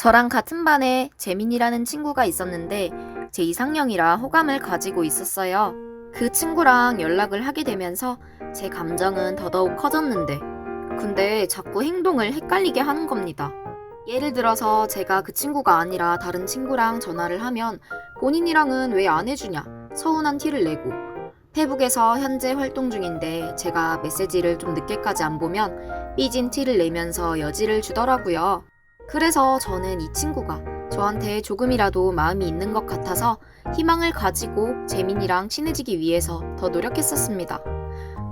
저랑 같은 반에 재민이라는 친구가 있었는데 제 이상형이라 호감을 가지고 있었어요. 그 친구랑 연락을 하게 되면서 제 감정은 더더욱 커졌는데 근데 자꾸 행동을 헷갈리게 하는 겁니다. 예를 들어서 제가 그 친구가 아니라 다른 친구랑 전화를 하면 본인이랑은 왜 안 해주냐 서운한 티를 내고 페북에서 현재 활동 중인데 제가 메시지를 좀 늦게까지 안 보면 삐진 티를 내면서 여지를 주더라고요. 그래서 저는 이 친구가 저한테 조금이라도 마음이 있는 것 같아서 희망을 가지고 재민이랑 친해지기 위해서 더 노력했었습니다.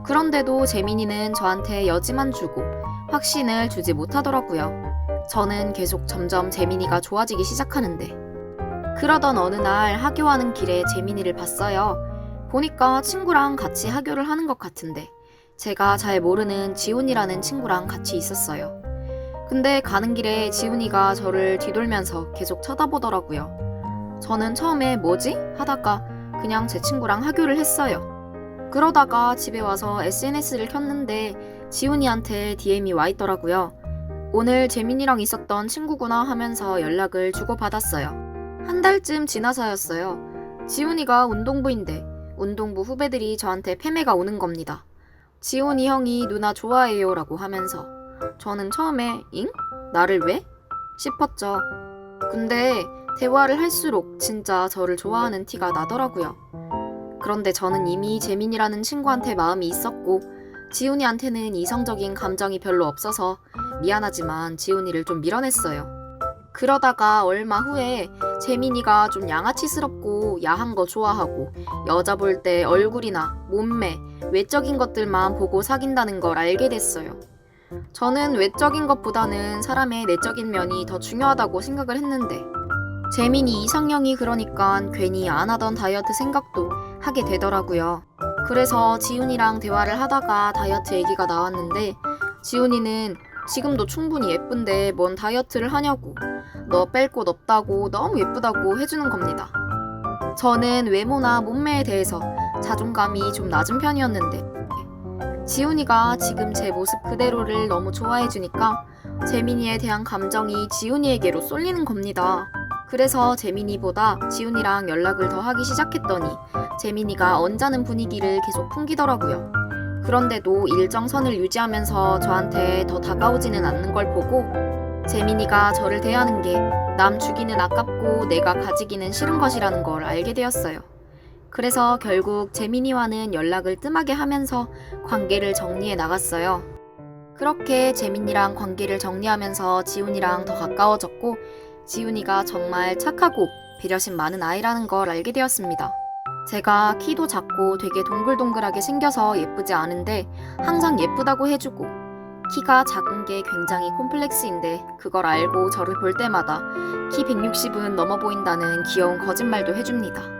그런데도 재민이는 저한테 여지만 주고 확신을 주지 못하더라고요. 저는 계속 점점 재민이가 좋아지기 시작하는데 그러던 어느 날 하교하는 길에 재민이를 봤어요. 보니까 친구랑 같이 하교를 하는 것 같은데 제가 잘 모르는 지훈이라는 친구랑 같이 있었어요. 근데 가는 길에 지훈이가 저를 뒤돌면서 계속 쳐다보더라고요. 저는 처음에 뭐지? 하다가 그냥 제 친구랑 하교를 했어요. 그러다가 집에 와서 SNS를 켰는데 지훈이한테 DM이 와 있더라고요. 오늘 재민이랑 있었던 친구구나 하면서 연락을 주고받았어요. 한 달쯤 지나서였어요. 지훈이가 운동부인데 운동부 후배들이 저한테 패매가 오는 겁니다. 지훈이 형이 누나 좋아해요 라고 하면서 저는 처음에 잉? 나를 왜? 싶었죠. 근데 대화를 할수록 진짜 저를 좋아하는 티가 나더라고요. 그런데 저는 이미 재민이라는 친구한테 마음이 있었고 지훈이한테는 이성적인 감정이 별로 없어서 미안하지만 지훈이를 좀 밀어냈어요. 그러다가 얼마 후에 재민이가 좀 양아치스럽고 야한 거 좋아하고 여자 볼 때 얼굴이나 몸매, 외적인 것들만 보고 사귄다는 걸 알게 됐어요. 저는 외적인 것보다는 사람의 내적인 면이 더 중요하다고 생각을 했는데 재민이 이상형이 그러니까 괜히 안 하던 다이어트 생각도 하게 되더라고요. 그래서 지훈이랑 대화를 하다가 다이어트 얘기가 나왔는데 지훈이는 지금도 충분히 예쁜데 뭔 다이어트를 하냐고 너 뺄 곳 없다고 너무 예쁘다고 해주는 겁니다. 저는 외모나 몸매에 대해서 자존감이 좀 낮은 편이었는데 지훈이가 지금 제 모습 그대로를 너무 좋아해주니까 재민이에 대한 감정이 지훈이에게로 쏠리는 겁니다. 그래서 재민이보다 지훈이랑 연락을 더 하기 시작했더니 재민이가 언짢은 분위기를 계속 풍기더라고요. 그런데도 일정선을 유지하면서 저한테 더 다가오지는 않는 걸 보고 재민이가 저를 대하는 게남 주기는 아깝고 내가 가지기는 싫은 것이라는 걸 알게 되었어요. 그래서 결국 재민이와는 연락을 뜸하게 하면서 관계를 정리해 나갔어요. 그렇게 재민이랑 관계를 정리하면서 지훈이랑 더 가까워졌고 지훈이가 정말 착하고 배려심 많은 아이라는 걸 알게 되었습니다. 제가 키도 작고 되게 동글동글하게 생겨서 예쁘지 않은데 항상 예쁘다고 해주고 키가 작은 게 굉장히 콤플렉스인데 그걸 알고 저를 볼 때마다 키 160은 넘어 보인다는 귀여운 거짓말도 해줍니다.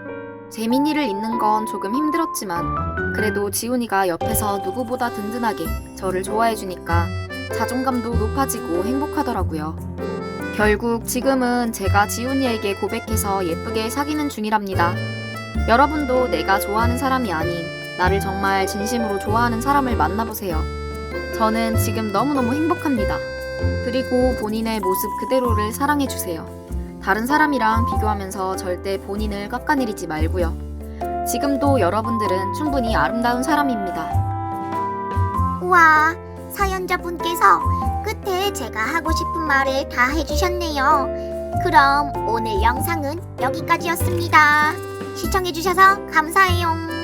재민이를 잇는 건 조금 힘들었지만 그래도 지훈이가 옆에서 누구보다 든든하게 저를 좋아해주니까 자존감도 높아지고 행복하더라고요. 결국 지금은 제가 지훈이에게 고백해서 예쁘게 사귀는 중이랍니다. 여러분도 내가 좋아하는 사람이 아닌 나를 정말 진심으로 좋아하는 사람을 만나보세요. 저는 지금 너무너무 행복합니다. 그리고 본인의 모습 그대로를 사랑해주세요. 다른 사람이랑 비교하면서 절대 본인을 깎아내리지 말고요. 지금도 여러분들은 충분히 아름다운 사람입니다. 우와, 사연자분께서 끝에 제가 하고 싶은 말을 다 해주셨네요. 그럼 오늘 영상은 여기까지였습니다. 시청해주셔서 감사해요.